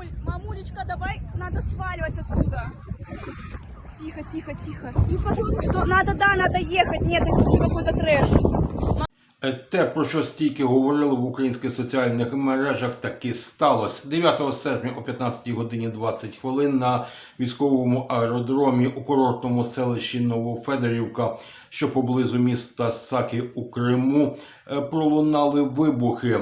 Мамуль, мамулечка, давай, надо сваливать отсюда. Тихо, тихо, тихо. И потому что надо, да, надо ехать. Нет, это уже какой-то трэш. Е, Те, про що стільки говорили в українських соціальних мережах, таки сталося. 9 серпня о 15 годині 20 хвилин на військовому аеродромі у курортному селищі Новофедорівка, що поблизу міста Саки у Криму, е, пролунали вибухи.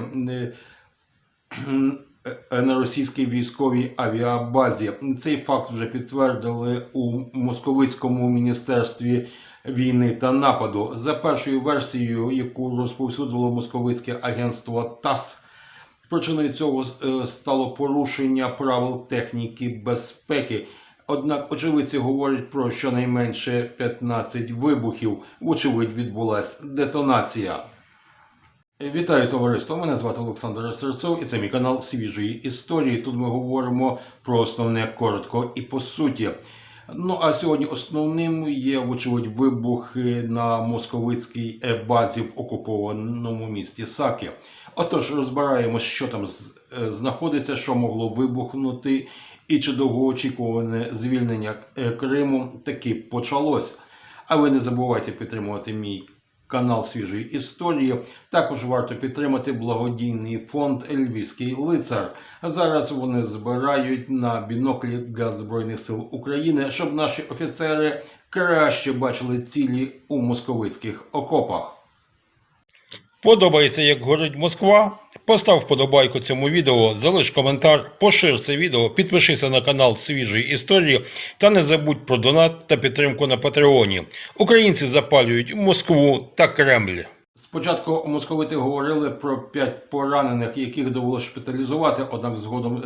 Е, На російській військовій авіабазі цей факт вже підтвердили у московицькому міністерстві війни та нападу. За першою версією, яку розповсюдило московицьке агентство ТАСС, причиною цього е, стало порушення правил техніки безпеки. Однак очевидці говорять про щонайменше 15 вибухів. Вочевидь, відбулася детонація. Вітаю товариство! Мене звати Олександр Серцов і це мій канал Свіжої історії. Тут ми говоримо про основне коротко і по суті. Ну а сьогодні основним є, вочевидь, вибухи на московицькій базі в окупованому місті Саки. Отож, розбираємо, що там е, знаходиться, що могло вибухнути, і чи довгоочікуване звільнення е, Криму таки почалось. А ви не забувайте підтримувати мій канал свіжої історії. Також варто підтримати благодійний фонд Львівський лицар. Зараз вони збирають на біноклі для сил України, щоб наші офіцери краще бачили цілі у московицьких окопах. Подобається, як горить Москва? Постав вподобайку цьому відео, залиш коментар, пошир це відео, підпишися на канал Свіжої історії та не забудь про донат та підтримку на Патреоні. Українці запалюють Москву та Кремль. Спочатку московити говорили про п'ять поранених, яких довелося шпиталізувати, однак згодом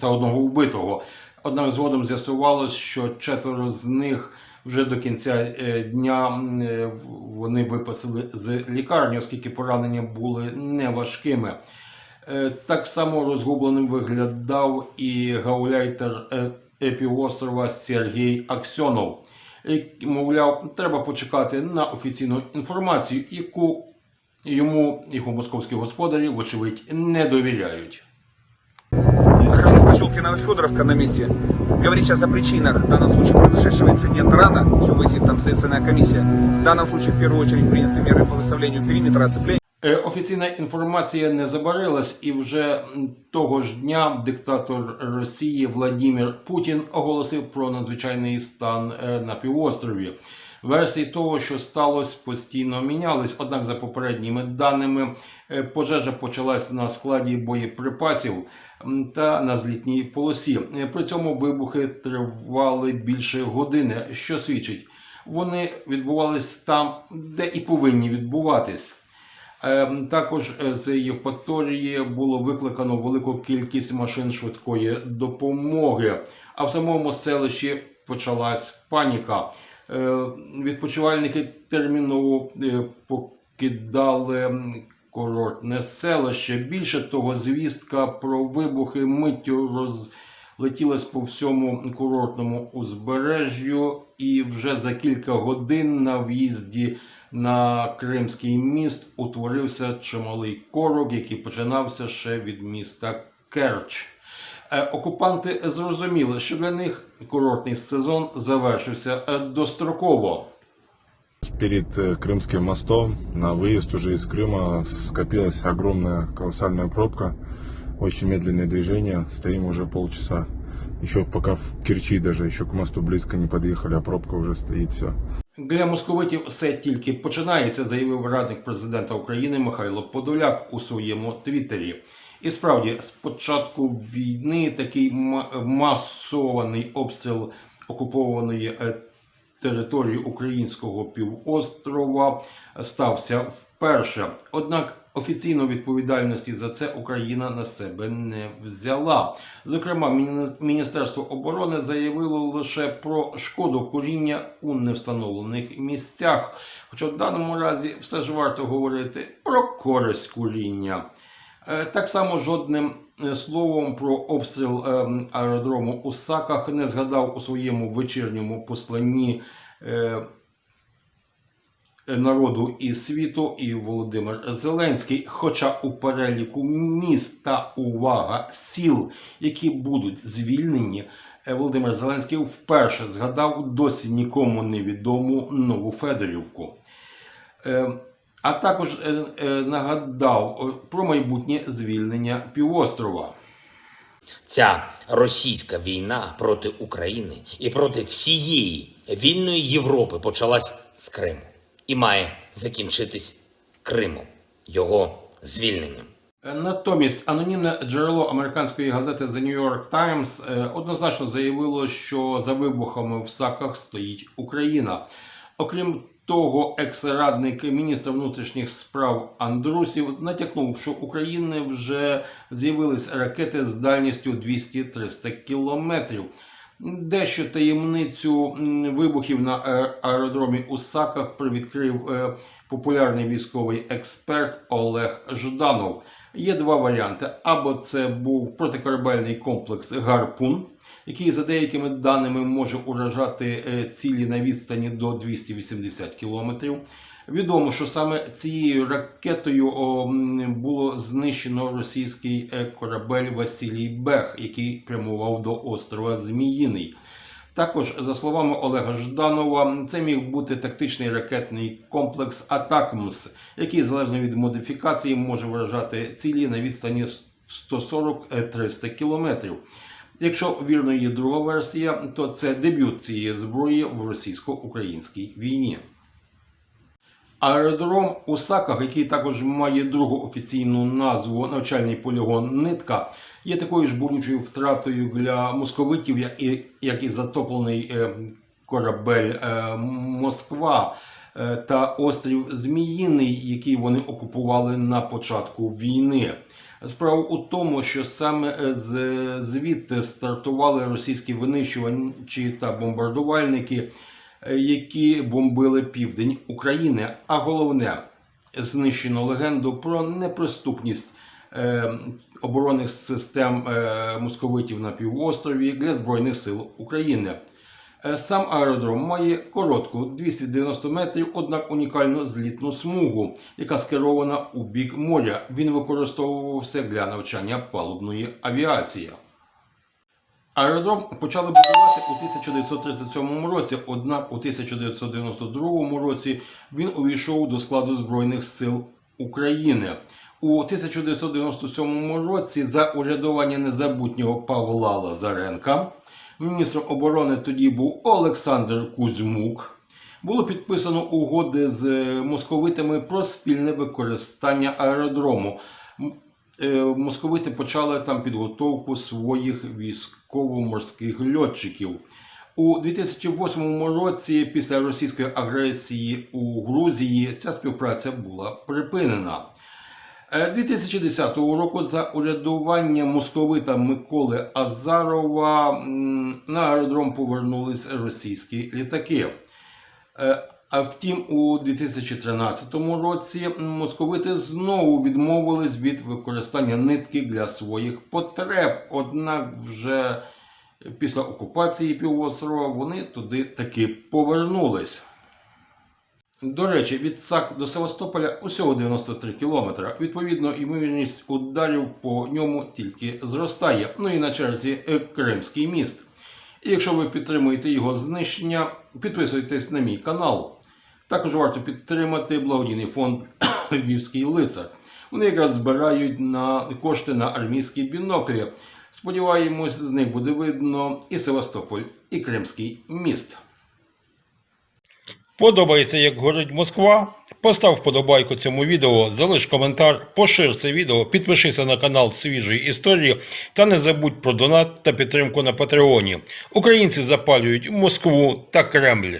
та одного вбитого. Однак згодом з'ясувалось, що четверо з них вже до кінця е, дня е, вони виписали з лікарні, оскільки поранення були неважкими. Е, Так само розгубленим виглядав і гауляйтер півострова Сергій Аксьонов. Мовляв, треба почекати на офіційну інформацію, яку йому його московські господарі, вочевидь, не довіряють Нахожусь в поселке Новофедоровка на месте. Говорить сейчас о причинах в данном случае произошедшего инцидента рано. Все выяснит там следственная комиссия. В данном случае в первую очередь приняты меры по выставлению периметра оцепления. Е, Офіційна інформація не забарилась, і вже м, того ж дня диктатор Росії Владимир Путін оголосив про надзвичайний стан е, на півострові. Версії того, що сталося, постійно мінялись. Однак, за попередніми даними, е, пожежа почалась на складі боєприпасів та на злітній полосі. Е, При цьому вибухи тривали більше години, що свідчить, вони відбувались там, де і повинні відбуватись. Ем, Також е, з Євпаторії було викликано велику кількість машин швидкої допомоги, а в самому селищі почалась паніка. Е, Відпочивальники терміново е, покидали курортне селище. Більше того, звістка про вибухи миттю розлетілась по всьому курортному узбережжю, і вже за кілька годин на в'їзді на Кримський міст утворився чималий корок, який починався ще від міста Керч. Е, Окупанти зрозуміли, що для них курортний сезон завершився е, достроково. Перед э, Крымским мостом на выезд уже из Крыма скопилась огромная колоссальная пробка. Очень медленное движение. Стоим уже полчаса. Еще пока в Керчи даже, еще к мосту близко не подъехали, а пробка уже стоит все. Для московитів все тільки починається, заявив радник президента України Михайло Подоляк у своєму твіттері. І справді, з початку війни такий масований обстріл окупованої е, території українського півострова стався вперше. Однак офіційно відповідальності за це Україна на себе не взяла. Зокрема, Міністерство оборони заявило лише про шкоду куріння у невстановлених місцях. Хоча в даному разі все ж варто говорити про користь куріння. Е, Так само жодним е, словом про обстріл е, аеродрому у Саках не згадав у своєму вечірньому посланні народу і світу і Володимир Зеленський. Хоча у переліку міст та увага сіл, які будуть звільнені, Володимир Зеленський вперше згадав досі нікому невідому Нову Федорівку. Е, А також е, е, нагадав е, про майбутнє звільнення півострова. Ця російська війна проти України і проти всієї вільної Європи почалась з Криму і має закінчитись Кримом, його звільненням. Натомість анонімне джерело американської газети The New York Times е, однозначно заявило, що за вибухами в САКах стоїть Україна. Окрім того, екс-радник міністра внутрішніх справ Андрусів натякнув, що у України вже з'явились ракети з дальністю 200-300 кілометрів. Дещо таємницю вибухів на е, аеродромі у Саках привідкрив е, популярний військовий експерт Олег Жданов. Є два варіанти: або це був протикорабельний комплекс Гарпун, який за деякими даними може уражати е, цілі на відстані до 280 кілометрів. Відомо, що саме цією ракетою було знищено російський е, корабель Василій Бех, який прямував до острова Зміїний. Також, за словами Олега Жданова, це міг бути тактичний ракетний комплекс Атакмс, який залежно від модифікації може вражати цілі на відстані 140-300 кілометрів. Якщо вірно є друга версія, то це дебют цієї зброї в російсько-українській війні. Аеродром у Саках, який також має другу офіційну назву навчальний полігон Нитка, є такою ж болючою втратою для московитів, як і, як і затоплений е, корабель е, Москва е, та острів Зміїний, який вони окупували на початку війни. Справа у тому, що саме е, звідти стартували російські винищувачі та бомбардувальники, е, які бомбили південь України. А головне, знищено легенду про неприступність е, оборонних систем московитів на півострові для Збройних сил України. Е, Сам аеродром має коротку 290 метрів, однак унікальну злітну смугу, яка скерована у бік моря. Він використовувався для навчання палубної авіації. Аеродром почали будувати у 1937 році, однак у 1992 році він увійшов до складу Збройних сил України. У 1997 році за урядування незабутнього Павла Лазаренка міністром оборони тоді був Олександр Кузьмук. Було підписано угоди з е, московитами про спільне використання аеродрому. Е, Московити почали там підготовку своїх військово-морських льотчиків. У 2008 році, після російської агресії у Грузії, ця співпраця була припинена. Е, 2010 року за урядування московита Миколи Азарова на аеродром повернулись російські літаки. Е, А втім, у 2013 році московити знову відмовились від використання нитки для своїх потреб. Однак вже після окупації півострова вони туди таки повернулись. До речі, від САК до Севастополя усього 93 кілометра. Відповідно, ймовірність ударів по ньому тільки зростає. Ну і на черзі е, Кримський міст. І якщо ви підтримуєте його знищення, підписуйтесь на мій канал. Також варто підтримати благодійний фонд Львівський лицар. Вони якраз збирають на кошти на армійські біноклі. Сподіваємось, з них буде видно і Севастополь, і Кримський міст. Подобається, як горить Москва? Постав вподобайку цьому відео, залиш коментар, пошир це відео, підпишися на канал свіжої історії та не забудь про донат та підтримку на Патреоні. Українці запалюють Москву та Кремль.